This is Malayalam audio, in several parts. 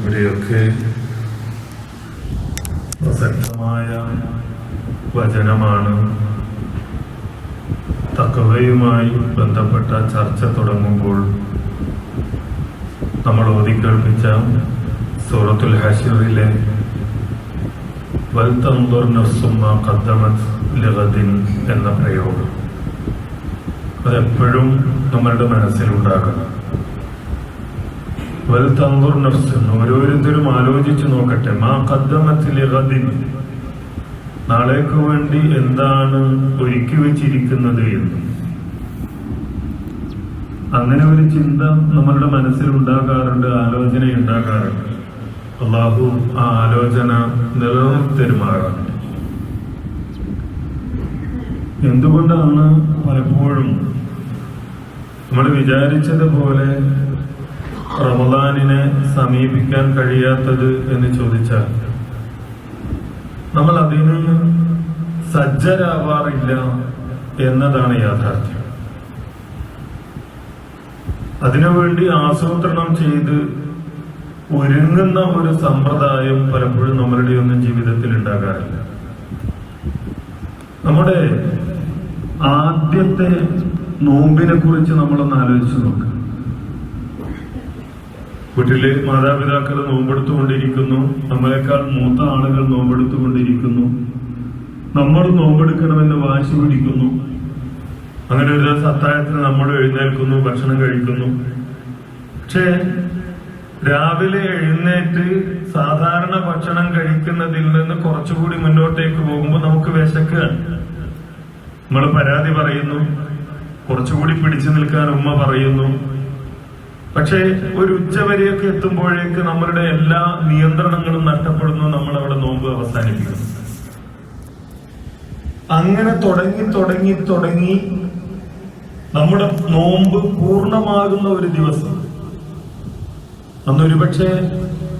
ഇവിടെയൊക്കെ പ്രസക്തമായ വചനമാണ്. തക്കവയുമായി ബന്ധപ്പെട്ട ചർച്ച തുടങ്ങുമ്പോൾ നമ്മൾ ഓതിക്കേൾപ്പിച്ച സൂറത്തുൽ ഹഷറിലെ എന്ന പ്രയോഗം. അതെപ്പോഴും നമ്മളുടെ മനസ്സിലുണ്ടാകണം. ഓരോരുത്തരും ആലോചിച്ചു നോക്കട്ടെ. മാ കദ്ദമത്തിൽ നാളേക്ക് വേണ്ടി എന്താണ് ഒരുക്കി വെച്ചിരിക്കുന്നത് എന്ന്. അങ്ങനെ ഒരു ചിന്ത നമ്മളുടെ മനസ്സിൽ ഉണ്ടാകാറുണ്ട് ആലോചന ഉണ്ടാകാറുണ്ട്. അള്ളാഹു ആ ആലോചന നിലനിർത്തരുമാകാറുണ്ട് എന്തുകൊണ്ടാണ് പലപ്പോഴും നമ്മൾ വിചാരിച്ചതുപോലെ റമദാനിനെ സമീപിക്കാൻ കഴിയാത്തത് എന്ന് ചോദിച്ചാൽ നമ്മൾ അതിന് സജ്ജരാവാറില്ല എന്നതാണ് യാഥാർത്ഥ്യം. അതിനുവേണ്ടി ആസൂത്രണം ചെയ്ത് ഒരുങ്ങുന്ന ഒരു സമ്പ്രദായം പലപ്പോഴും നമ്മളുടെ ഒന്നും ജീവിതത്തിൽ ഉണ്ടാകാറില്ല. നമ്മുടെ ആദ്യത്തെ നോമ്പിനെ കുറിച്ച് നമ്മളൊന്ന് ആലോചിച്ച് നോക്കുക വീട്ടിൽ മാതാപിതാക്കൾ നോമ്പെടുത്തുകൊണ്ടിരിക്കുന്നു. നമ്മളെക്കാൾ മൂത്ത ആളുകൾ നോമ്പെടുത്തുകൊണ്ടിരിക്കുന്നു. നമ്മൾ നോമ്പെടുക്കണമെന്ന് വാശി പിടിക്കുന്നു. അങ്ങനെ ഒരു ദിവസം അത്താഴത്തിന് നമ്മൾ എഴുന്നേൽക്കുന്നു ഭക്ഷണം കഴിക്കുന്നു. പക്ഷേ രാവിലെ എഴുന്നേറ്റ് സാധാരണ ഭക്ഷണം കഴിക്കുന്നതിൽ നിന്ന് കുറച്ചുകൂടി മുന്നോട്ടേക്ക് പോകുമ്പോൾ നമുക്ക് വിശക്കുകയാണ് നമ്മൾ പരാതി പറയുന്നു. കുറച്ചുകൂടി പിടിച്ചു നിൽക്കാൻ ഉമ്മ പറയുന്നു. പക്ഷേ ഒരു ഉച്ചവരെയൊക്കെ എത്തുമ്പോഴേക്ക് നമ്മളുടെ എല്ലാ നിയന്ത്രണങ്ങളും നഷ്ടപ്പെടുന്നു നമ്മൾ അവിടെ നോമ്പ് അവസാനിപ്പിക്കുന്നു. അങ്ങനെ തുടങ്ങി തുടങ്ങി തുടങ്ങി നമ്മുടെ നോമ്പ് പൂർണമാകുന്ന ഒരു ദിവസം. അന്ന് അന്നൊരുപക്ഷെ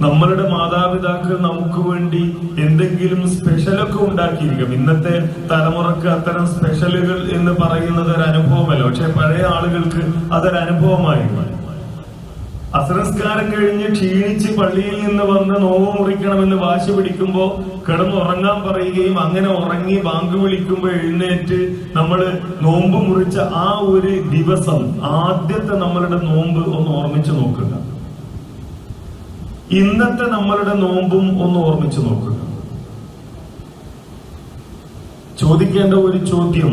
നമ്മളുടെ മാതാപിതാക്കൾ നമുക്ക് വേണ്ടി എന്തെങ്കിലും സ്പെഷ്യലൊക്കെ ഉണ്ടാക്കിയിരിക്കും. ഇന്നത്തെ തലമുറയ്ക്ക് അത്തരം സ്പെഷ്യലുകൾ എന്ന് പറയുന്നത് ഒരു അനുഭവമല്ല. പക്ഷെ പഴയ ആളുകൾക്ക് അതൊരു അനുഭവമായിരുന്നു അസംസ്കാരം കഴിഞ്ഞ് ക്ഷീണിച്ച് പള്ളിയിൽ നിന്ന് വന്ന് നോവ് മുറിക്കണമെന്ന് വാശി പിടിക്കുമ്പോ കിടന്നുറങ്ങാൻ പറയുകയും അങ്ങനെ ഉറങ്ങി ബാങ്ക് വിളിക്കുമ്പോ എഴുന്നേറ്റ് നമ്മൾ നോമ്പ് മുറിച്ച ആ ഒരു ദിവസം ആദ്യത്തെ നമ്മളുടെ നോമ്പ് ഒന്ന് ഓർമ്മിച്ചു നോക്കുക. ഇന്നത്തെ നമ്മളുടെ നോമ്പും ഒന്ന് ഓർമ്മിച്ചു നോക്കുക. ചോദിക്കേണ്ട ഒരു ചോദ്യം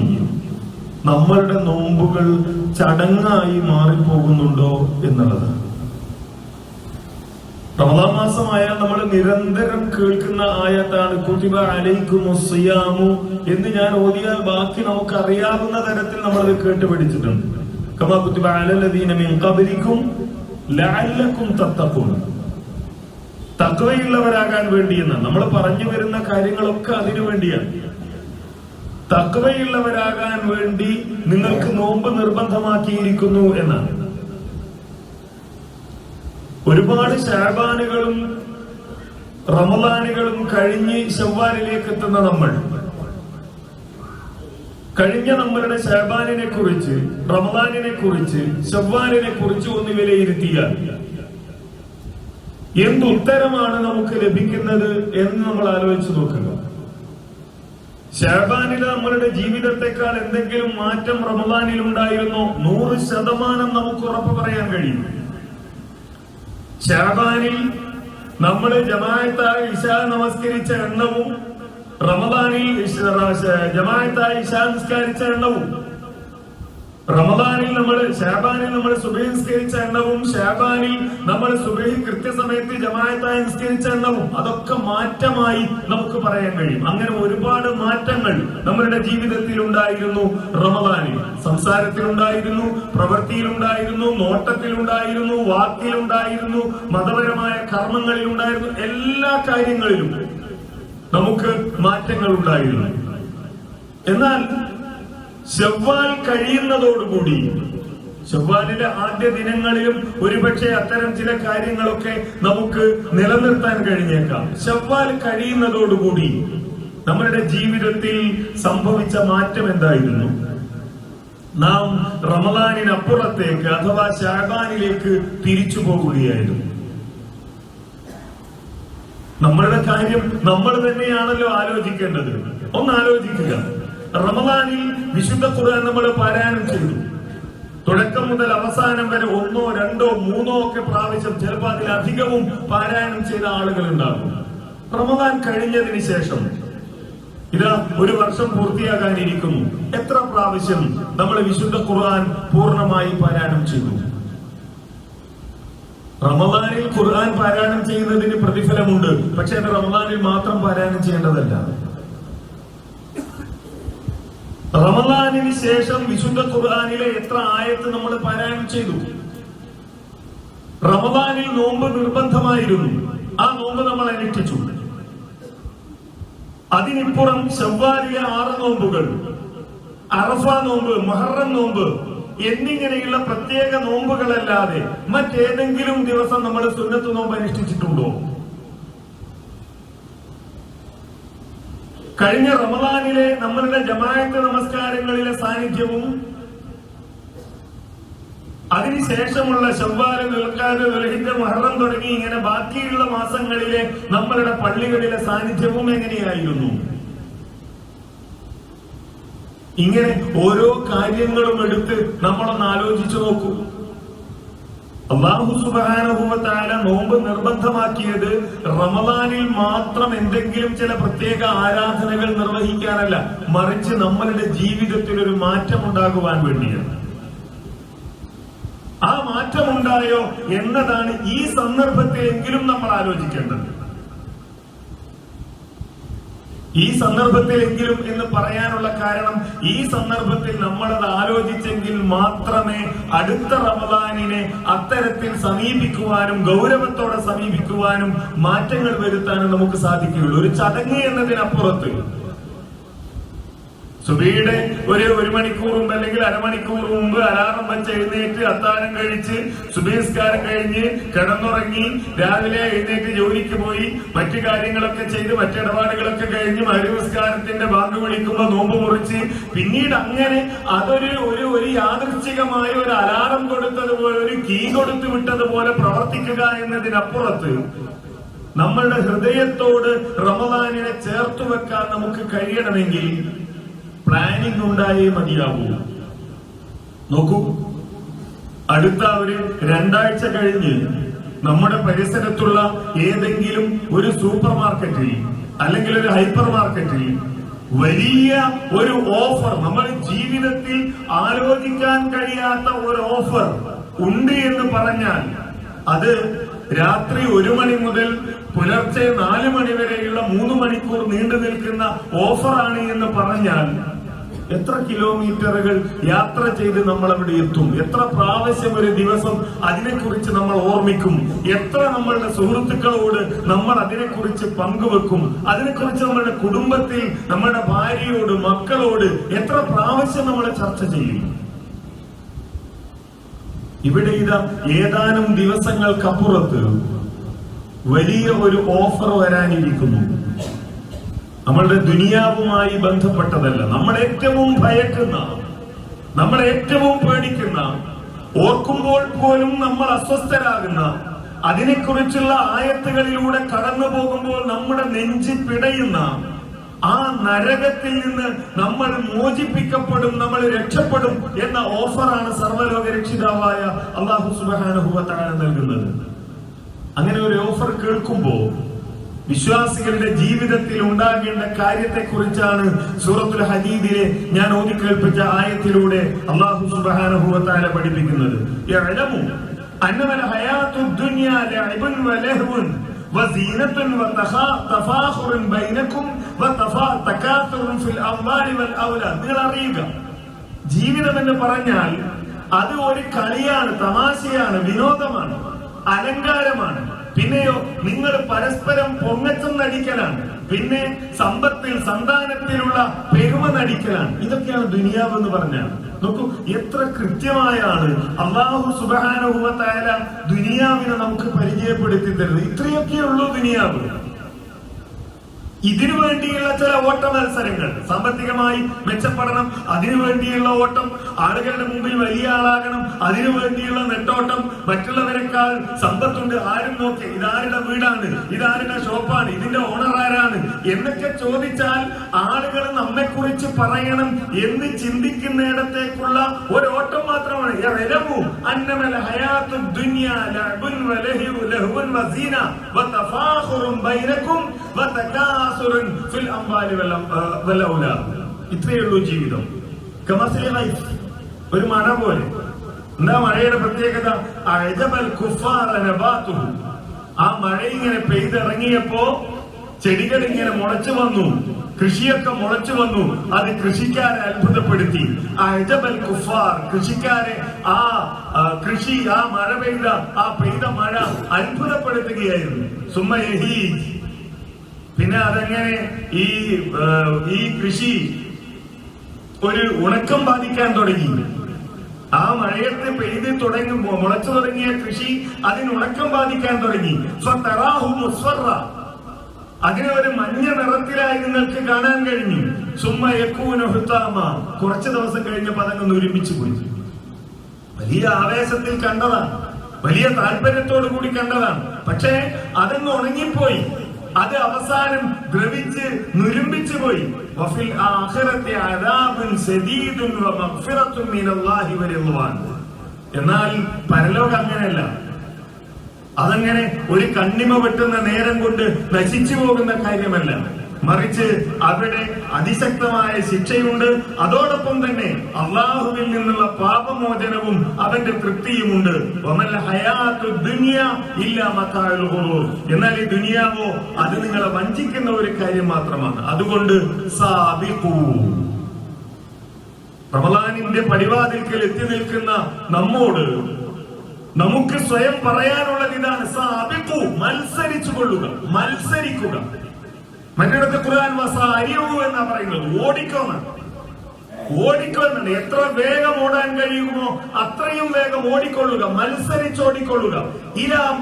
നമ്മളുടെ നോമ്പുകൾ ചടങ്ങായി മാറിപ്പോകുന്നുണ്ടോ എന്നുള്ളതാണ് റമദാൻ മാസമായ നമ്മൾ നിരന്തരം കേൾക്കുന്ന ആയത്താണ് കുതിബ അലൈക്കും സിയാമു എന്ന് ഞാൻ ഓതിയാൽ ബാക്കി നമുക്ക് അറിയാവുന്ന തരത്തിൽ നമ്മൾ അത് കേട്ട് പഠിച്ചിട്ടുണ്ട്. കമാ കുതിബ അലല്ലദീന മിൻ ഖബലിക്കും ലഅല്ലക്കും തത്തഖൂൻ. തക്വയുള്ളവരാകാൻ വേണ്ടിയെന്ന് നമ്മൾ പറഞ്ഞു വരുന്ന കാര്യങ്ങളൊക്കെ അതിനു വേണ്ടിയാണ്. തക്വയുള്ളവരാകാൻ വേണ്ടി നിങ്ങൾക്ക് നോമ്പ് നിർബന്ധമാക്കിയിരിക്കുന്നു എന്നാണ്. ഒരുപാട് ഷാബാനുകളും റമദാനുകളും കഴിഞ്ഞ് ശവ്വാലിലേക്ക് എത്തുന്ന നമ്മൾ. കഴിഞ്ഞ നമ്മളുടെ ശാബാനിനെ കുറിച്ച് റമദാനിനെ കുറിച്ച് ശവ്വാലിനെ കുറിച്ച് ഒന്ന് വിലയിരുത്തിയാൽ എന്തുത്തരമാണ് നമുക്ക് ലഭിക്കുന്നത് എന്ന് നമ്മൾ ആലോചിച്ചു നോക്കുക. ഷാബാനിൽ നമ്മളുടെ ജീവിതത്തെക്കാൾ എന്തെങ്കിലും മാറ്റം റമദാനിൽ ഉണ്ടായിരുന്നോ നൂറ് ശതമാനം നമുക്ക് ഉറപ്പ് പറയാൻ കഴിയും. ഷാബാനിൽ നമ്മൾ ജമായത്തായി ഇഷ നമസ്കരിച്ച എണ്ണവും റമദാനിൽ ജമായത്തായി ഇഷ നമസ്കരിച്ച എണ്ണവും റമദാനിൽ നമ്മൾ ഷാബാനിൽ നമ്മൾ സുബഹി നിസ്കരിച്ച എണ്ണവും ഷാബാനിൽ നമ്മൾ സുബഹി കൃത്യസമയത്ത് ജമാഅത്തായി നിസ്കരിച്ച എണ്ണവും അതൊക്കെ മാറ്റമായി നമുക്ക് പറയാൻ കഴിയും. അങ്ങനെ ഒരുപാട് മാറ്റങ്ങൾ നമ്മുടെ ജീവിതത്തിൽ ഉണ്ടായിരുന്നു റമദാനിൽ. സംസാരത്തിലുണ്ടായിരുന്നു പ്രവൃത്തിയിലുണ്ടായിരുന്നു നോട്ടത്തിലുണ്ടായിരുന്നു വാക്കിലുണ്ടായിരുന്നു മതപരമായ കർമ്മങ്ങളിൽ ഉണ്ടായിരുന്നു എല്ലാ കാര്യങ്ങളിലും നമുക്ക് മാറ്റങ്ങൾ ഉണ്ടായിരുന്നു. എന്നാൽ ഷവ്വാൽ കഴിയുന്നതോടുകൂടി. ചെവ്വാലിന്റെ ആദ്യ ദിനങ്ങളിലും ഒരുപക്ഷെ അത്തരം ചില കാര്യങ്ങളൊക്കെ നമുക്ക് നിലനിർത്താൻ കഴിഞ്ഞേക്കാം. ചെവ്വാൽ കഴിയുന്നതോടുകൂടി നമ്മളുടെ ജീവിതത്തിൽ സംഭവിച്ച മാറ്റം എന്തായിരുന്നു? നാം റമദാനിനപ്പുറത്തേക്ക് അഥവാ ശാബാനിലേക്ക് തിരിച്ചു പോകുകയായിരുന്നു നമ്മളുടെ കാര്യം നമ്മൾ തന്നെയാണല്ലോ ആലോചിക്കേണ്ടത്. ഒന്ന് ആലോചിക്കുക. റമദാനിൽ വിശുദ്ധ ഖുർആൻ നമ്മൾ പാരായണം ചെയ്തു. തുടക്കം മുതൽ അവസാനം വരെ ഒന്നോ രണ്ടോ മൂന്നോ ഒക്കെ പ്രാവശ്യം ചിലപ്പോൾ അതിലധികവും പാരായണം ചെയ്ത ആളുകൾ ഉണ്ടാകും. റമദാൻ കഴിഞ്ഞതിന് ശേഷം ഇതാ ഒരു വർഷം പൂർത്തിയാകാനിരിക്കുന്നു. എത്ര പ്രാവശ്യം നമ്മൾ വിശുദ്ധ ഖുർആൻ പൂർണമായി പാരായണം ചെയ്തു? റമദാനിൽ ഖുർആൻ പാരായണം ചെയ്യുന്നതിന് പ്രതിഫലമുണ്ട്. പക്ഷെ അത് റമദാനിൽ മാത്രം പാരായണം ചെയ്യേണ്ടതല്ല. റമദാനിന് ശേഷം വിശുദ്ധ ഖുർആാനിലെ എത്ര ആയത്ത് നമ്മൾ പാരായണം ചെയ്തു? റമദാനിൽ നോമ്പ് നിർബന്ധമായിരുന്നു. ആ നോമ്പ് നമ്മൾ അനുഷ്ഠിച്ചു. അതിനിപ്പുറം ശവ്വാലിലെ ആറ് നോമ്പുകൾ അറഫ നോമ്പ് മഹറം നോമ്പ് എന്നിങ്ങനെയുള്ള പ്രത്യേക നോമ്പുകളല്ലാതെ മറ്റേതെങ്കിലും ദിവസം നമ്മൾ സുന്നത്ത് നോമ്പ് അനുഷ്ഠിച്ചിട്ടുണ്ടോ? കഴിഞ്ഞ റമദാനിലെ നമ്മളുടെ ജമാഅത്ത് നമസ്കാരങ്ങളിലെ സാന്നിധ്യവും അതിനുശേഷമുള്ള ശവ്വാൽ നിൽക്കാതെ ദുൽഹിജ മഹറം തുടങ്ങി ഇങ്ങനെ ബാക്കിയുള്ള മാസങ്ങളിലെ നമ്മളുടെ പള്ളികളിലെ സാന്നിധ്യവും എങ്ങനെയായിരുന്നു? ഇങ്ങനെ ഓരോ കാര്യങ്ങളും എടുത്ത് നമ്മളൊന്ന് ആലോചിച്ചു നോക്കൂ. അള്ളാഹു സുബാനുഭവത്താല നോമ്പ് നിർബന്ധമാക്കിയത് റമദാനിൽ മാത്രം എന്തെങ്കിലും ചില പ്രത്യേക ആരാധനകൾ നിർവഹിക്കാനല്ല മറിച്ച് നമ്മളുടെ ജീവിതത്തിൽ ഒരു മാറ്റം ഉണ്ടാകുവാൻ വേണ്ടിയാണ്. ആ മാറ്റമുണ്ടായോ എന്നതാണ് ഈ സന്ദർഭത്തിലെങ്കിലും നമ്മൾ ആലോചിക്കേണ്ടത്. ഈ സന്ദർഭത്തിലെങ്കിലും എന്ന് പറയാനുള്ള കാരണം ഈ സന്ദർഭത്തിൽ നമ്മളത് ആലോചിച്ചെങ്കിൽ മാത്രമേ അടുത്ത റമദാനിനെ അത്തരത്തിൽ സമീപിക്കുവാനും ഗൗരവത്തോടെ സമീപിക്കുവാനും മാറ്റങ്ങൾ വരുത്താനും നമുക്ക് സാധിക്കുകയുള്ളൂ. ഒരു ചടങ്ങ് എന്നതിനപ്പുറത്ത് സുബിയുടെ ഒരു ഒരു മണിക്കൂർ മുമ്പ് അല്ലെങ്കിൽ അരമണിക്കൂർ മുമ്പ് അലാറം വെച്ച് എഴുന്നേറ്റ് അത്താഴം കഴിച്ച് സുബീസ്കാരം കഴിഞ്ഞ് കിടന്നുറങ്ങി രാവിലെ എഴുന്നേറ്റ് ജോലിക്ക് പോയി മറ്റു കാര്യങ്ങളൊക്കെ ചെയ്ത് മറ്റിടപാടുകളൊക്കെ കഴിഞ്ഞ് മരുസ്കാരത്തിന്റെ ബാങ്ക് വിളിക്കുമ്പോൾ നോമ്പ് മുറിച്ച് പിന്നീട് അങ്ങനെ അതൊരു ഒരു ഒരു യാദൃച്ഛികമായ ഒരു അലാറം കൊടുത്തതുപോലെ ഒരു കീ കൊടുത്തു വിട്ടതുപോലെ പ്രവർത്തിക്കുക എന്നതിനപ്പുറത്ത് നമ്മളുടെ ഹൃദയത്തോട് റമദാനിനെ ചേർത്തു വെക്കാൻ നമുക്ക് കഴിയണമെങ്കിൽ പ്ലാനിംഗ് ഉണ്ടായേ മതിയാവൂ. നോക്കൂ അടുത്ത ഒരു രണ്ടാഴ്ച കഴിഞ്ഞ് നമ്മുടെ പരിസരത്തുള്ള ഏതെങ്കിലും ഒരു സൂപ്പർ മാർക്കറ്റിൽ അല്ലെങ്കിൽ ഒരു ഹൈപ്പർ മാർക്കറ്റിൽ വലിയ ഒരു ഓഫർ നമ്മൾ ജീവിതത്തിൽ ആലോചിക്കാൻ കഴിയാത്ത ഒരു ഓഫർ ഉണ്ട് എന്ന് പറഞ്ഞാൽ അത് രാത്രി ഒരു മണി മുതൽ പുലർച്ചെ നാല് മണി വരെയുള്ള മൂന്ന് മണിക്കൂർ നീണ്ടു നിൽക്കുന്ന ഓഫറാണ് എന്ന് പറഞ്ഞാൽ എത്ര കിലോമീറ്ററുകൾ യാത്ര ചെയ്ത് നമ്മൾ അവിടെ എത്തും? എത്ര പ്രാവശ്യം ഒരു ദിവസം അതിനെക്കുറിച്ച് നമ്മൾ ഓർമ്മിക്കും? എത്ര നമ്മളുടെ സുഹൃത്തുക്കളോട് നമ്മൾ അതിനെക്കുറിച്ച് പങ്കുവെക്കും? അതിനെക്കുറിച്ച് നമ്മുടെ കുടുംബത്തിൽ നമ്മുടെ ഭാര്യയോട് മക്കളോട് എത്ര പ്രാവശ്യം നമ്മൾ ചർച്ച ചെയ്യും? ഇവിടെ ഇതാ ഏതാനും ദിവസങ്ങൾക്കപ്പുറത്ത് വലിയ ഒരു ഓഫർ വരാനിരിക്കുന്നു. നമ്മളുടെ ദുനിയാവുമായി ബന്ധപ്പെട്ടതല്ല. നമ്മൾ ഏറ്റവും ഭയക്കുന്ന നമ്മൾ ഏറ്റവും പേടിക്കുന്ന ഓർക്കുമ്പോൾ പോലും നമ്മൾ അസ്വസ്ഥരാകുന്ന അതിനെക്കുറിച്ചുള്ള ആയത്തുകളിലൂടെ കടന്നു പോകുമ്പോൾ നമ്മുടെ നെഞ്ചി പിടയുന്ന ആ നരകത്തിൽ നിന്ന് നമ്മൾ മോചിപ്പിക്കപ്പെടും നമ്മൾ രക്ഷപ്പെടും എന്ന ഓഫറാണ് സർവലോക രക്ഷിതാവായ അള്ളാഹു സുബാനുഭവത്താണ് നൽകുന്നത്. അങ്ങനെ ഒരു ഓഫർ കേൾക്കുമ്പോ വിശ്വാസികളുടെ ജീവിതത്തിൽ ഉണ്ടാകേണ്ട കാര്യത്തെ കുറിച്ചാണ് സൂറത്തുൽ ഹദീദിലെ ഞാൻ ഓതി കേൾപ്പിച്ച ആയത്തിലൂടെ അള്ളാഹു സുബാനുഭവത്താല പഠിപ്പിക്കുന്നത് യഅലമു അന്നമൽ ഹയാത്തു ദുനിയ ലഅബുൻ വലഹ്വുൻ وزينة وتفاخر بينكم وتكاثر في الأموال والأولاد നിങ്ങൾ അറിയുക ജീവിതം എന്ന് പറഞ്ഞാൽ അത് ഒരു കളിയാണ് തമാശയാണ് വിനോദമാണ് അലങ്കാരമാണ് പിന്നെയോ നിങ്ങൾ പരസ്പരം പൊങ്ങച്ചം നടിക്കലാണ്. പിന്നെ സമ്പത്തിൽ സന്താനത്തിലുള്ള പെരുമ നടിക്കലാണ്. ഇതൊക്കെയാണ് ദുനിയാവ് എന്ന് പറഞ്ഞാണ് നോക്കൂ എത്ര കൃത്യമായാണ് അള്ളാഹു സുബാനുഭവത്തായ ദുനിയാവിനെ നമുക്ക് പരിചയപ്പെടുത്തി തരുന്നത്. ഇത്രയൊക്കെയുള്ളൂ ദുനിയാവ്. ഇതിനു വേണ്ടിയുള്ള ചില ഓട്ട മത്സരങ്ങൾ. സാമ്പത്തികമായി മെച്ചപ്പെടണം അതിനു വേണ്ടിയുള്ള ഓട്ടം ആളുകളുടെ മുമ്പിൽ വലിയ ആളാകണം അതിനു വേണ്ടിയുള്ള നെട്ടോട്ടം മറ്റുള്ളവരെക്കാൾ സമ്പത്തുണ്ട്. ആരും നോക്കി ഇതാരുടെ വീടാണ് ഇതാരുടെ ഷോപ്പാണ് ഇതിന്റെ ഓണർ ആരാണ് എന്നൊക്കെ ചോദിച്ചാൽ ആളുകൾ നമ്മെക്കുറിച്ച് പറയണം എന്ന് ചിന്തിക്കുന്നിടത്തേക്കുള്ള ഒരു ഓട്ടം മാത്രമാണ് അന്നമൽ ഹയാത്തു ദുനിയ ബൈനകും വതകാസുറുൻ ഫിൽ വല്ല ഇത്രയേ ഉള്ളൂ ജീവിതം. ഒരു മഴ പോലെ. എന്താ മഴയുടെ പ്രത്യേകത? അഅജബൽ കുഫാറ ആ മഴ ഇങ്ങനെ പെയ്തിറങ്ങിയപ്പോ ചെടികൾ ഇങ്ങനെ മുളച്ചു വന്നു. കൃഷിയൊക്കെ മുളച്ചു വന്നു. അത് കൃഷിക്കാരെ അത്ഭുതപ്പെടുത്തി. ആ കുഫാർ കൃഷിക്കാരെ ആ കൃഷി ആ മഴ പെയ്ത ആ പെയ്ത മഴ അത്ഭുതപ്പെടുത്തുകയായിരുന്നു. സുമ്മയഹി പിന്നെ അതെങ്ങനെ ഈ ഈ കൃഷി ഒരു ഉണക്കം ബാധിക്കാൻ തുടങ്ങി? ആ മഴയത്ത് പെയ്ത് തുടങ്ങുമ്പോ മുളച്ചു തുടങ്ങിയ കൃഷി അതിന് ഉണക്കം ബാധിക്കാൻ തുടങ്ങി. അതിനെ ഒരു മഞ്ഞ നിറത്തിലായി നിങ്ങൾക്ക് കാണാൻ കഴിഞ്ഞു. സുമ്മ യക്കൂന ഹുത്താമ. കുറച്ച് ദിവസം കഴിഞ്ഞ അതങ്ങ് ഒരുമിച്ച് പോയി. വലിയ ആവേശത്തിൽ കണ്ടതാണ്. വലിയ താല്പര്യത്തോടു കൂടി കണ്ടതാണ്. പക്ഷേ അതങ്ങ് ഉണങ്ങിപ്പോയി. അത് അവസാനം ദ്രവിച്ച് നുരുമ്പിച്ചു പോയി. വഫിൽ ആഖിറത്തി അദാബുൻ സദീദുൻ മഗ്ഫിറത്തുൻ മിനല്ലാഹി വറിദ്വാൻ എന്നാൽ പരലോകം അങ്ങനെയല്ല. അതങ്ങനെ ഒരു കണ്ണിമ വെട്ടുന്ന നേരം കൊണ്ട് നശിച്ചു പോകുന്ന കാര്യമല്ല. മറിച്ച് അവിടെ അതിശക്തമായ ശിക്ഷയുണ്ട്. അതോടൊപ്പം തന്നെ അള്ളാഹുവിൽ നിന്നുള്ള പാപമോചനവും അവന്റെ തൃപ്തിയുമുണ്ട്. എന്നാൽ ഈ ദുനിയാവോ അത് നിങ്ങളെ വഞ്ചിക്കുന്ന ഒരു കാര്യം മാത്രമാണ്. അതുകൊണ്ട് സാബിക്കൂ റമലാനിന്റെ പടിവാതിൽക്കൽ എത്തി നിൽക്കുന്ന നമ്മോട് നമുക്ക് സ്വയം പറയാനുള്ളത് ഇതാണ് സാബിഖു. മത്സരിച്ചു കൊള്ളുക മത്സരിക്കുക. മറ്റിടത്ത് ഖുർആൻ വസാരിയു എന്നാ പറയുന്നത്. ഓടിക്കോന്ന്. ഓടിക്കോ എന്നാണ് എത്ര വേഗം ഓടാൻ കഴിയുമോ അത്രയും വേഗം ഓടിക്കൊള്ളുക.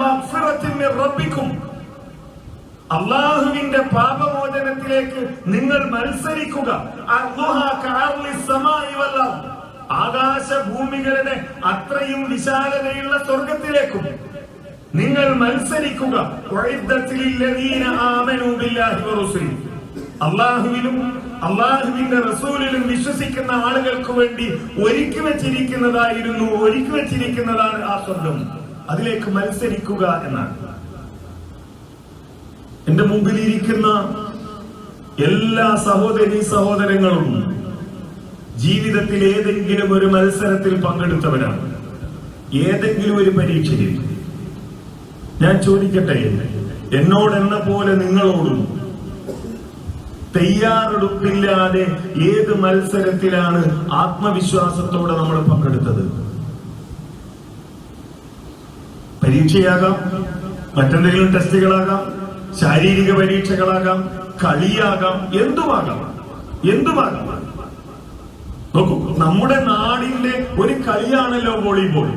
മഗ്ഫിറത്തിൻ മിർ റബ്ബിക്കും. അള്ളാഹുവിന്റെ പാപമോചനത്തിലേക്ക് നിങ്ങൾ മത്സരിക്കുക. ആകാശ ആകാശഭൂമികളുടെ അത്രയും വിശാലതയുള്ള സ്വർഗത്തിലേക്കും നിങ്ങൾ മത്സരിക്കുക. അള്ളാഹുവിലും അള്ളാഹുവിന്റെ റസൂലിലും വിശ്വസിക്കുന്ന ആളുകൾക്ക് വേണ്ടി ഒരുക്കി വെച്ചിരിക്കുന്നതായിരുന്നു ഒരുക്കി വെച്ചിരിക്കുന്നതാണ് ആ സ്വർഗം. അതിലേക്ക് മത്സരിക്കുക എന്നാണ്. എന്റെ മുമ്പിൽ ഇരിക്കുന്ന എല്ലാ സഹോദരി സഹോദരങ്ങളും ജീവിതത്തിൽ ഏതെങ്കിലും ഒരു മത്സരത്തിൽ പങ്കെടുത്തവരാണ്. ഏതെങ്കിലും ഒരു പരീക്ഷയിൽ. ഞാൻ ചോദിക്കട്ടെ എന്നോട് എന്ന പോലെ നിങ്ങളോടും. തയ്യാറെടുപ്പില്ലാതെ ഏത് മത്സരത്തിലാണ് ആത്മവിശ്വാസത്തോടെ നമ്മൾ പങ്കെടുത്തത്? പരീക്ഷയാകാം മറ്റെന്തെങ്കിലും ടെസ്റ്റുകളാകാം ശാരീരിക പരീക്ഷകളാകാം കളിയാകാം എന്തുമാകാം? എന്തുമാകാം? നോക്കൂ നമ്മുടെ നാടിന്റെ ഒരു കളിയാണല്ലോ വോളിബോൾ.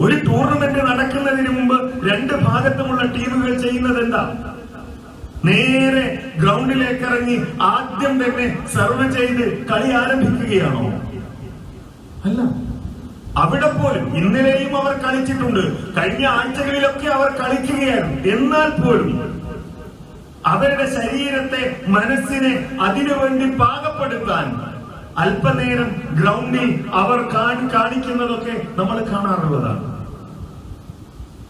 ഒരു ടൂർണമെന്റ് നടക്കുന്നതിന് മുമ്പ് രണ്ട് ഭാഗത്തുമുള്ള ടീമുകൾ ചെയ്യുന്നത് എന്താ നേരെ ഗ്രൗണ്ടിലേക്ക് ഇറങ്ങി ആദ്യം തന്നെ സെർവ് ചെയ്ത് കളി ആരംഭിക്കുകയാണോ? അല്ല. അവിടെ പോലും ഇന്നലെയും അവർ കളിച്ചിട്ടുണ്ട്. കഴിഞ്ഞ ആഴ്ചകളിലൊക്കെ അവർ കളിക്കുകയായിരുന്നു. എന്നാൽ പോലും അവരുടെ ശരീരത്തെ മനസ്സിനെ അതിനുവേണ്ടി പാകപ്പെടുത്താൻ അല്പനേരം ഗ്രൗണ്ടിൽ അവർ കാണി കാണിക്കുന്നതൊക്കെ നമ്മൾ കാണാറുള്ളതാണ്.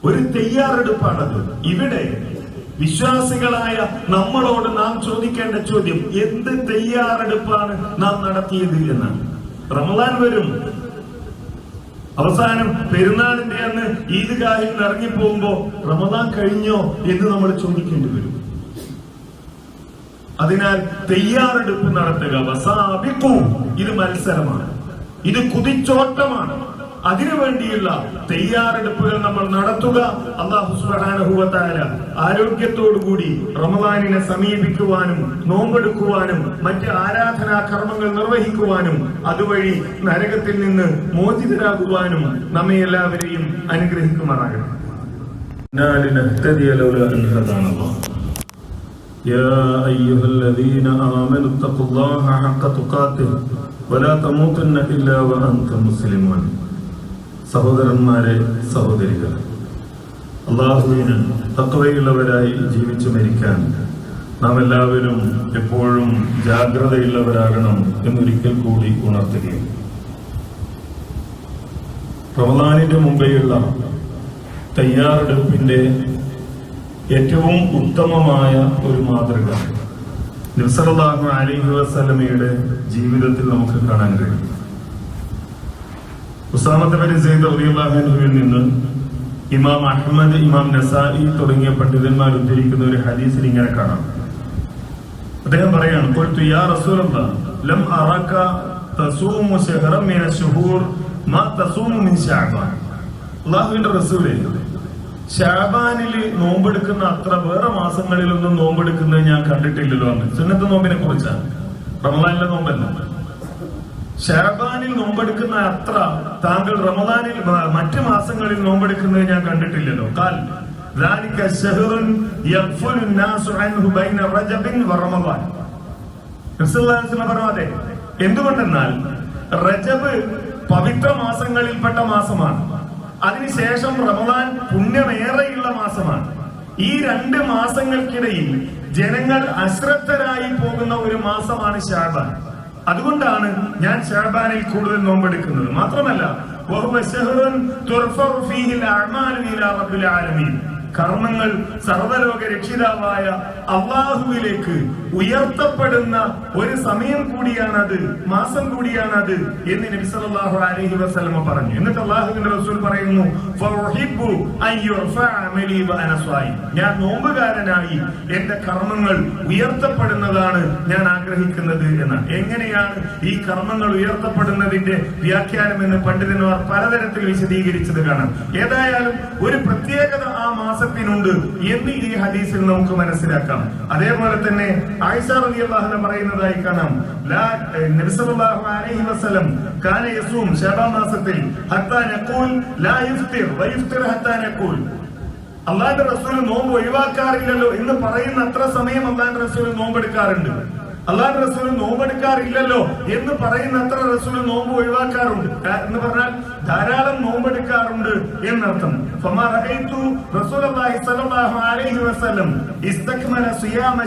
ഒരു തയ്യാറെടുപ്പാണത്. ഇവിടെ വിശ്വാസികളായ നമ്മളോട് നാം ചോദിക്കേണ്ട ചോദ്യം എന്ത് തയ്യാറെടുപ്പാണ് നാം നടത്തിയത് എന്നാണ്. റമദാൻ വരും. അവസാനം പെരുന്നാളിന്റെ അന്ന് ഈദ്ഗാഹിൽ ഇറങ്ങിപ്പോകുമ്പോ റമദാൻ കഴിഞ്ഞോ എന്ന് നമ്മൾ ചോദിക്കേണ്ടി വരും. അതിനാൽ തയ്യാറെടുപ്പ് നടത്തുക. വസാബിക്കൂ ഇത് മത്സരമാണ്. ഇത് കുതിച്ചോട്ടമാണ്. അതിനുവേണ്ടിയുള്ള തയ്യാറെടുപ്പുകൾ നമ്മൾ നടത്തുക. അള്ളാഹു ആരോഗ്യത്തോടുകൂടി റമദാനിനെ സമീപിക്കുവാനും നോമ്പെടുക്കുവാനും മറ്റ് ആരാധനാ കർമ്മങ്ങൾ നിർവഹിക്കുവാനും അതുവഴി നരകത്തിൽ നിന്ന് മോചിതരാകുവാനും നമ്മെ എല്ലാവരെയും അനുഗ്രഹിക്കുമാറാകണം يا أيها الذين آمنوا اتقوا الله حق تقاته ولا تموتن إلا وأنتم مسلمون സഹോദരന്മാരെ സഹോദരികൾ അള്ളാഹുവിന് തത്വയുള്ളവരായി ജീവിച്ചു മരിക്കാൻ നാം എല്ലാവരും എപ്പോഴും ജാഗ്രതയുള്ളവരാകണം എന്നൊരിക്കൽ കൂടി ഉണർത്തുകയും റമദാനിന്റെ മുമ്പെയുള്ള തയ്യാറെടുപ്പിന്റെ ഏറ്റവും ഉത്തമമായ ഒരു മാതൃക. നിസറലാഹു അലൈഹി വസ്ലമയുടെ ജീവിതത്തിൽ നമുക്ക് കാണാൻ കഴിയും. ഉസാമത്ത് ബിൻ സെയ്ദ് റളിയല്ലാഹുവിൽ നിന്ന് ഇമാം അഹമ്മദ് ഇമാം നസായി തുടങ്ങിയ പണ്ഡിതന്മാർ ഉദ്ധരിക്കുന്ന ഒരു ഹദീസിൽ ഇങ്ങനെ കാണാം. അദ്ദേഹം പറയാണ് "ഖുൽതു യാ റസൂലല്ലാഹ് ലം തസൂമു മാ തസൂമു മിൻ റസൂലേ ഷാബാനിൽ നോമ്പെടുക്കുന്ന അത്ര വേറെ മാസങ്ങളിലൊന്നും നോമ്പെടുക്കുന്നത് ഞാൻ കണ്ടിട്ടില്ലല്ലോ എന്ന് സുന്നത്ത് നോമ്പിനെ കുറിച്ചാണ് റമദാനിലെ നോമ്പല്ല ഷാബാനിൽ നോമ്പെടുക്കുന്ന അത്ര താങ്കൾ റമദാനിൽ മ- മറ്റ് മാസങ്ങളിൽ നോമ്പെടുക്കുന്നത് ഞാൻ കണ്ടിട്ടില്ലല്ലോ കാൽ ذلك شهر يغفل الناس عنه بين رجب ورمضان നബിസല്ലാസ്ലം പറഞ്ഞു അതെ എന്തുകൊണ്ടെന്നാൽ റജബ് പവിത്ര മാസങ്ങളിൽപ്പെട്ട മാസമാണ് അതിനുശേഷം റമദാൻ പുണ്യമേറെയുള്ള മാസമാണ്. ഈ രണ്ട് മാസങ്ങൾക്കിടയിൽ ജനങ്ങൾ അശ്രദ്ധരായി പോകുന്ന ഒരു മാസമാണ് ഷാബാൻ. അതുകൊണ്ടാണ് ഞാൻ ഷാബാനിൽ കൂടുതൽ നോമ്പെടുക്കുന്നത്. മാത്രമല്ല കർമ്മങ്ങൾ സർവലോക രക്ഷിതാവായ അള്ളാഹുവിലേക്ക് ഉയർത്തപ്പെടുന്ന ഒരു സമയം കൂടിയാണത് മാസം കൂടിയാണത് എന്ന് നബി സല്ലല്ലാഹു അലൈഹി വസല്ലമ പറഞ്ഞു. എന്നിട്ട് അള്ളാഹുവിന്റെ റസൂൽ പറയുന്നു. ഞാൻ നോമ്പുകാരനായി എന്റെ കർമ്മങ്ങൾ ഉയർത്തപ്പെടുന്നതാണ് ഞാൻ ആഗ്രഹിക്കുന്നത് എന്ന് എങ്ങനെയാണ് ഈ കർമ്മങ്ങൾ ഉയർത്തപ്പെടുന്നതിന്റെ വ്യാഖ്യാനം എന്ന് പണ്ഡിതന്മാർ പലതരത്തിൽ വിശദീകരിച്ചത് കാണാം. ഏതായാലും ഒരു പ്രത്യേകത ആ മാസത്തിനുണ്ട് എന്ന് ഈ ഹദീസിൽ നമുക്ക് മനസ്സിലാക്കാം. അതേപോലെ തന്നെ ആയിഷ റളിയല്ലാഹു പറയുന്നതായി കാണാം. ലാ അലൈഹി വസല്ലം യസൂം മാസത്തിൽ ഹത്താ നഖൂൽ ലാ ഹത്താ നഖൂൽ. അള്ളാന്റെ റസൂൽ നോമ്പ് ഒഴിവാക്കാറില്ലല്ലോ എന്ന് പറയുന്ന അത്ര സമയം അള്ളാന്റെ റസൂൽ നോമ്പെടുക്കാറുണ്ട്. അള്ളാന്റെ റസൂൽ നോമ്പെടുക്കാറില്ലല്ലോ എന്ന് പറയുന്ന അത്ര റസൂൽ നോമ്പ് ഒഴിവാക്കാറുണ്ട്. എന്ന് പറഞ്ഞാൽ ധാരാളം നോമ്പെടുക്കാറുണ്ട് എന്നർത്ഥം. സിയാമ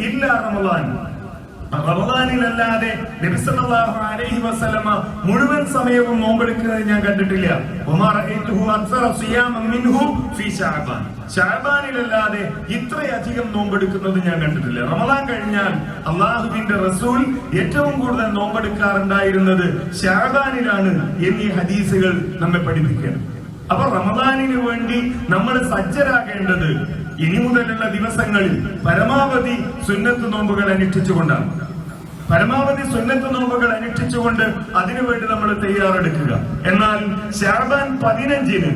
ഇല്ലാ റമളാൻ റമദാനിലല്ലാതെ അലൈഹി വസല്ലമ മുഴുവൻ സമയവും നോമ്പെടുക്കുന്നത് ഞാൻ കണ്ടിട്ടില്ല. ഷാബാനിലല്ലാതെ ഇത്രയധികം നോമ്പെടുക്കുന്നത് ഞാൻ കണ്ടിട്ടില്ല. റമദാൻ കഴിഞ്ഞാൽ അള്ളാഹുവിന്റെ റസൂൽ ഏറ്റവും കൂടുതൽ നോമ്പെടുക്കാറുണ്ടായിരുന്നത് ഷാബാനിലാണ് എന്നീ ഹദീസുകൾ നമ്മെ പഠിപ്പിക്കണം അപ്പൊ റമദാനിന് വേണ്ടി നമ്മൾ സജ്ജരാകേണ്ടത് ഇനി മുതലുള്ള ദിവസങ്ങളിൽ പരമാവധി സുന്നത്ത് നോമ്പുകൾ അനുഷ്ഠിച്ചുകൊണ്ടാണ്. പരമാവധി സുന്നത്ത് നോമ്പുകൾ അനുഷ്ഠിച്ചുകൊണ്ട് അതിനുവേണ്ടി നമ്മൾ തയ്യാറെടുക്കുക. എന്നാൽ ഷാബാൻ പതിനഞ്ചിന്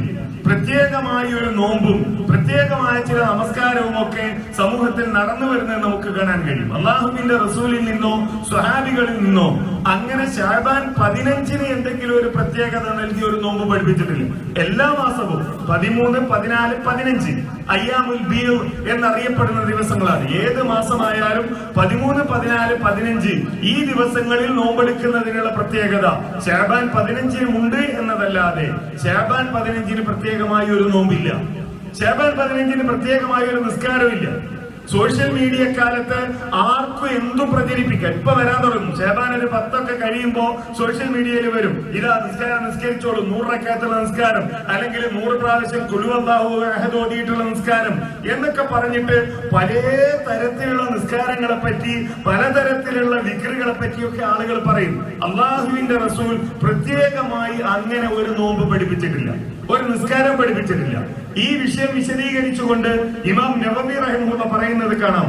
പ്രത്യേകമായ ഒരു നോമ്പും പ്രത്യേകമായ ചില നമസ്കാരവും ഒക്കെ സമൂഹത്തിൽ നടന്നു വരുന്നത് നമുക്ക് കാണാൻ കഴിയും. അള്ളാഹുവിന്റെ റസൂലിൽ നിന്നോ സ്വഹാബികളിൽ നിന്നോ അങ്ങനെ ഷാബാൻ പതിനഞ്ചിന് എന്തെങ്കിലും ഒരു പ്രത്യേകത നൽകി ഒരു നോമ്പ് പഠിപ്പിച്ചിട്ടില്ല. എല്ലാ മാസവും പതിമൂന്ന് പതിനാല് പതിനഞ്ച് അയ്യാമുൽ ബീർ എന്നറിയപ്പെടുന്ന ദിവസങ്ങളാണ്. ഏത് മാസമായാലും പതിമൂന്ന് പതിനാല് പതിനഞ്ച് ഈ ദിവസങ്ങളിൽ നോമ്പെടുക്കുന്നതിനുള്ള പ്രത്യേകത ഷാബാൻ പതിനഞ്ചിന് ഉണ്ട് എന്നതല്ലാതെ ഷാബാൻ പതിനഞ്ചിന് പ്രത്യേകമായ ഒരു നോമ്പില്ല. ചേബൽ പതിനഞ്ചിന് പ്രത്യേകമായ ഒരു നിസ്കാരമില്ല സോഷ്യൽ മീഡിയ കാലത്ത് ആർക്കും എന്തു പ്രചരിപ്പിക്കാം ഇപ്പൊ വരാൻ തുടങ്ങും. ഷേബാൻ ഒരു പത്തൊക്കെ കഴിയുമ്പോ സോഷ്യൽ മീഡിയയിൽ വരും. ഇതാ നിസ്കാരം നിസ്കരിച്ചോളൂ. നൂറക്കാത്തുള്ള നിസ്കാരം. അല്ലെങ്കിൽ നൂറ് പ്രാവശ്യം കുലുവല്ലാഹു അഹദ് ഓതിയിട്ടുള്ള നിസ്കാരം. എന്നൊക്കെ പറഞ്ഞിട്ട് പല തരത്തിലുള്ള നിസ്കാരങ്ങളെ പറ്റി പലതരത്തിലുള്ള വിക്രുകളെ പറ്റിയൊക്കെ ആളുകൾ പറയും. അള്ളാഹുവിന്റെ റസൂൽ പ്രത്യേകമായി അങ്ങനെ ഒരു നോമ്പ് പഠിപ്പിച്ചിട്ടില്ല. ഒരു നിസ്കാരം പഠിപ്പിച്ചിട്ടില്ല. ഈ വിഷയം വിശദീകരിച്ചുകൊണ്ട് ഇമാം നവമി റഹിമുള്ള പറയുന്നത് കാണാം.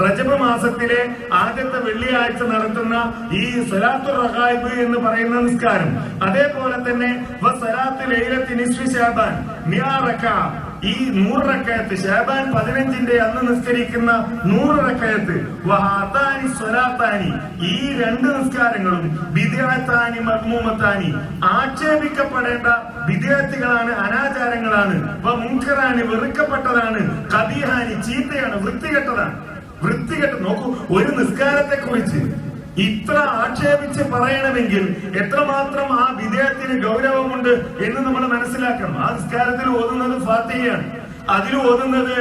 റജബ് മാസത്തിലെ ആദ്യത്തെ വെള്ളിയാഴ്ച നടത്തുന്ന ഈ സലാത്തു റഹായിബ് എന്ന് പറയുന്ന നിസ്കാരം. അതേപോലെ തന്നെ ഈ നൂറക്കയത്ത് റക്കയത്ത് ഷാബാൻ പതിനഞ്ചിന്റെ അന്ന് നിസ്കരിക്കുന്ന നൂറക്കയത്ത് വഹാത്താനി സ്വലാത്താനി ഈ രണ്ട് നിസ്കാരങ്ങളും വിദ്യാത്താനി മഹ്മൂമത്താനി ആക്ഷേപിക്കപ്പെടേണ്ട വിദ്യാർത്ഥികളാണ് അനാചാരങ്ങളാണ് വ മുൻകറാനി വെറുക്കപ്പെട്ടതാണ് കബീഹാനി ചീത്തയാണ് വൃത്തികെട്ടതാണ്. വൃത്തികെട്ട നോക്കൂ ഒരു നിസ്കാരത്തെ കുറിച്ച് ഇത്ര ആക്ഷേപിച്ച് പറയണമെങ്കിൽ എത്രമാത്രം ആ വിധേയത്തിന് ഗൗരവമുണ്ട് എന്ന് നമ്മൾ മനസ്സിലാക്കണം. ആ നിസ്കാരത്തിൽ ഓതുന്നത് ഫാത്തിഹയാണ്. അതിൽ ഓതുന്നത്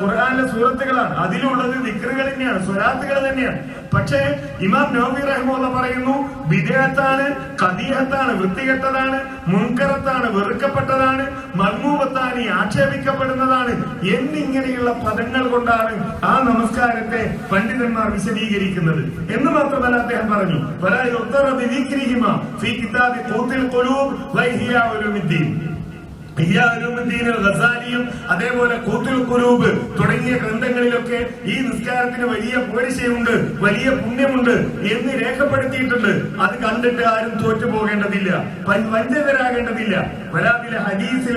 ഖുർആാനിലെ സൂറത്തുകളാണ്. അതിലുള്ളത് ദിക്റുകൾ തന്നെയാണ് സ്വരാത്തുകൾ തന്നെയാണ്. പക്ഷേ ഇമാം നവമി റഹ്മുള്ള പറയുന്നു വിദേഹത്താണ് കദീഹത്താണ് വൃത്തികെട്ടതാണ് മുൻകറത്താണ് വെറുക്കപ്പെട്ടതാണ് മൽമൂബത്താനി ആക്ഷേപിക്കപ്പെടുന്നതാണ് എന്നിങ്ങനെയുള്ള പദങ്ങൾ കൊണ്ടാണ് ആ നമസ്കാരത്തെ പണ്ഡിതന്മാർ വിശദീകരിക്കുന്നത്. എന്ന് മാത്രമല്ല അദ്ദേഹം പറഞ്ഞു "വലാ യുദ്ദറ ബിദിക്രിഹിമ ഫീ കിതാബി ഖൂത്തിൽ ഖുലൂബ് വഹിയ ഉലൂമിദ്ദീൻ. ഗസാലിയും അതേപോലെ കൂത്തുൽ കുരൂബ് തുടങ്ങിയ ഗ്രന്ഥങ്ങളിലൊക്കെ ഈ നിസ്കാരത്തിന് വലിയ പോരിശയുണ്ട് വലിയ പുണ്യമുണ്ട് എന്ന് രേഖപ്പെടുത്തിയിട്ടുണ്ട്. അത് കണ്ടിട്ട് ആരും തോറ്റു പോകേണ്ടതില്ല വഞ്ചകരാകേണ്ടതില്ല വരാതിലെ ഹദീസിൽ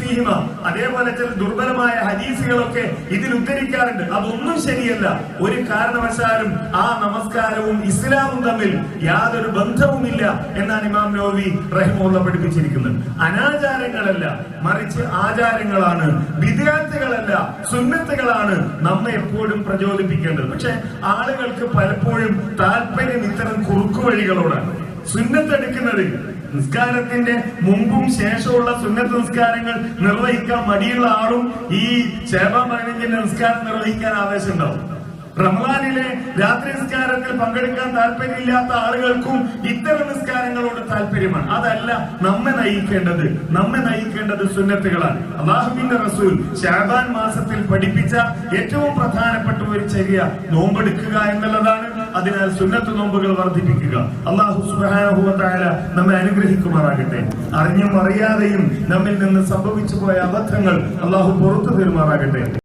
ഫീഹിമ അതേപോലെ ചില ദുർബലമായ ഹദീസുകളൊക്കെ ഇതിൽ ഉദ്ധരിക്കാറുണ്ട്. അതൊന്നും ശരിയല്ല. ഒരു കാരണവശാലും ആ നമസ്കാരവും ഇസ്ലാമും തമ്മിൽ യാതൊരു ബന്ധവുമില്ല എന്നാണ് ഇമാം നോവി റഹിമുള്ള പഠിപ്പിച്ചിരിക്കുന്നത്. അനാചാരങ്ങളല്ല. മറിച്ച് ആചാരങ്ങളാണ്. വിദ്യാർത്ഥികളല്ല സുന്നത്തുകളാണ് നമ്മെ എപ്പോഴും പ്രചോദിപ്പിക്കേണ്ടത്. പക്ഷെ ആളുകൾക്ക് പലപ്പോഴും താല്പര്യം ഇത്തരം കുറുക്കുവഴികളോടാണ്. സുന്നത്തെടുക്കുന്നത് നിസ്കാരത്തിന്റെ മുമ്പും ശേഷമുള്ള സുന്നത്ത് നിസ്കാരങ്ങൾ നിർവഹിക്കാൻ മടിയുള്ള ആളും ഈ ശേബ പതിനഞ്ചിന്റെ നിസ്കാരം നിർവഹിക്കാൻ ആവേശമുണ്ടാവും റമദാനിലെ രാത്രി നിസ്കാരത്തിൽ പങ്കെടുക്കാൻ താല്പര്യമില്ലാത്ത ആളുകൾക്കും ഇത്തരം നിസ്കാരങ്ങളോട് താല്പര്യമാണ്. അതല്ല നമ്മെ നയിക്കേണ്ടത് നമ്മെ നയിക്കേണ്ടത് സുന്നത്തുകളാണ്. അള്ളാഹുബിന്റെ റസൂൽ ഷാബാൻ മാസത്തിൽ പഠിപ്പിച്ച ഏറ്റവും പ്രധാനപ്പെട്ട ഒരു ചര്യ നോമ്പെടുക്കുക എന്നുള്ളതാണ്. അതിനാൽ സുന്നത്ത് നോമ്പുകൾ വർദ്ധിപ്പിക്കുക. അള്ളാഹു സുബാനുഭവത്തായ നമ്മെ അനുഗ്രഹിക്കുമാറാകട്ടെ. അറിഞ്ഞും അറിയാതെയും നമ്മിൽ നിന്ന് സംഭവിച്ചു പോയ അബദ്ധങ്ങൾ അള്ളാഹു പുറത്തു തരുമാറാകട്ടെ.